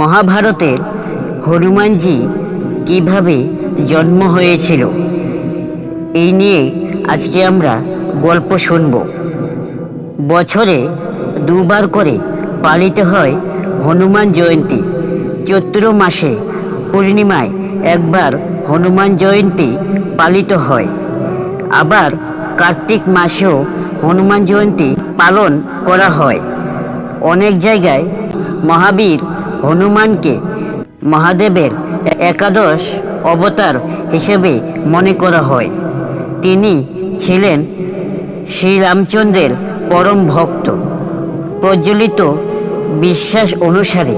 মহাভারতের হনুমানজি কীভাবে জন্ম হয়েছিল, এই নিয়ে আজকে আমরা গল্প শুনব। বছরে দুবার করে পালিত হয় হনুমান জয়ন্তী। চৈত্র মাসে পূর্ণিমায় একবার হনুমান জয়ন্তী পালিত হয়। আবার কার্তিক মাসেও হনুমান জয়ন্তী পালন করা হয়। অনেক জায়গায় মহাবীর হনুমানকে মহাদেবের একাদশ অবতার হিসেবে মনে করা হয়। তিনি ছিলেন শ্রীরামচন্দ্রের পরম ভক্ত। প্রজ্বলিত বিশ্বাস অনুসারে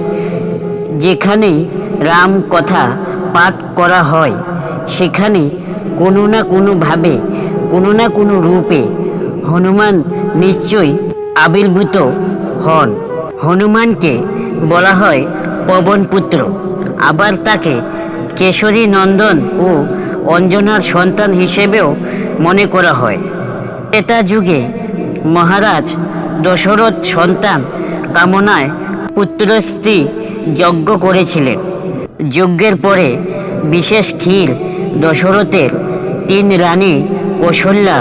যেখানে রাম কথা পাঠ করা হয়, সেখানে কোনো না কোনোভাবে, কোনো না কোনো রূপে হনুমান নিশ্চয়ই আবির্ভূত হন। হনুমানকে বলা হয় পবনপুত্র। আবার তাকে কেশরী নন্দন ও অঞ্জনার সন্তান হিসেবেও মনে করা হয়। ত্রেতা যুগে মহারাজ দশরথ সন্তান কামনায় পুত্রস্ত্রী যজ্ঞ করেছিলেন। যজ্ঞের পরে বিশেষ ক্ষীর, দশরথের তিন রানী কৌশল্যা,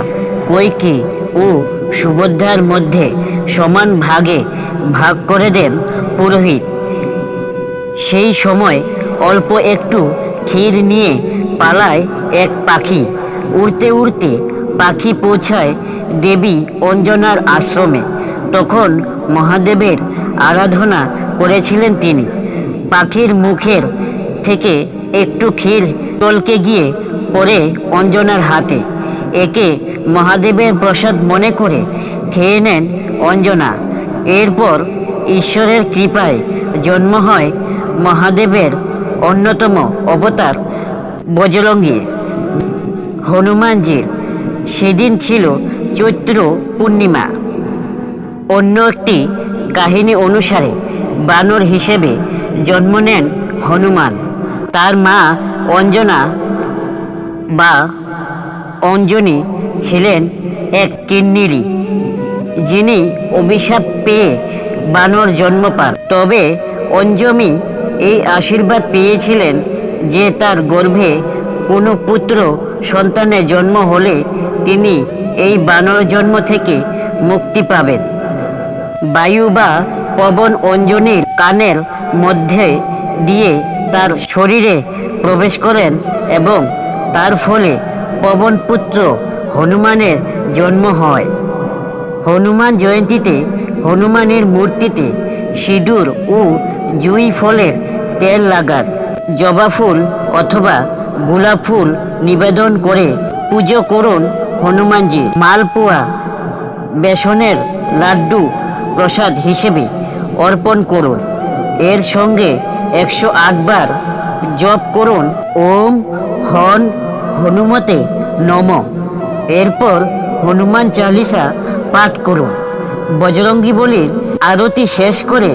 কৈকি ও সুভদ্রার মধ্যে সমান ভাগে ভাগ করে দেন পুরোহিত। সেই সময় অল্প একটু ক্ষীর নিয়ে পালায় এক পাখি। উড়তে উড়তে পাখি পৌঁছায় দেবী অঞ্জনার আশ্রমে। তখন মহাদেবের আরাধনা করেছিলেন তিনি। পাখির মুখের থেকে একটু ক্ষীর টলকে গিয়ে পড়ে অঞ্জনার হাতে। একে মহাদেবের প্রসাদ মনে করে খেয়ে নেন অঞ্জনা। এরপর ঈশ্বরের কৃপায় জন্ম হয় মহাদেবের অন্যতম অবতার বজরঙ্গী হনুমানজির সেদিন ছিল চৈত্র পূর্ণিমা। অন্য একটি কাহিনী অনুসারে বানর হিসেবে জন্ম নেন হনুমান। তার মা অঞ্জনা বা অঞ্জনী ছিলেন এক কিন্নিরি যিনি অভিশাপ পেয়ে বানর জন্ম পান। তবে অঞ্জমি এই আশীর্বাদ পেয়েছিলেন যে তার গর্ভে কোনো পুত্র সন্তানের জন্ম হলে তিনি এই বানর জন্ম থেকে মুক্তি পাবেন। বায়ু বা পবন অঞ্জনীর কানের মধ্যে দিয়ে তার শরীরে প্রবেশ করেন এবং তার ফলে পবনপুত্র হনুমানের জন্ম হয়। হনুমান জয়ন্তীতে হনুমানের মূর্তিতে সিঁদুর ও জুঁই ফলের তেল লাগান। জবা ফুল অথবা গোলাপ ফুল নিবেদন করে পুজো করুন হনুমানজি। মালপোয়া, বেসনের লাড্ডু প্রসাদ হিসেবে অর্পণ করুন। এর সঙ্গে একশো আটবার জপ করুন। ওম হন হনুমতে নম। এরপর হনুমান চালিসা পাঠ করুন। বজরঙ্গী বলির আরতি শেষ করে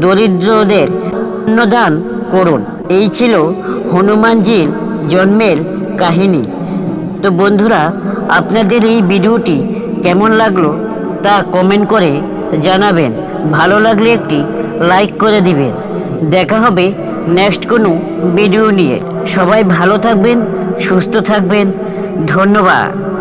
দরিদ্রদের অন্নদান করুন। এই ছিল হনুমানজির জন্মের কাহিনী। তো বন্ধুরা, আপনাদের এই ভিডিওটি কেমন লাগল তা কমেন্ট করে জানাবেন। ভালো লাগলে একটি লাইক করে দিবেন। দেখা হবে নেক্সট কোনো ভিডিও নিয়ে। সবাই ভালো থাকবেন, সুস্থ থাকবেন। ধন্যবাদ।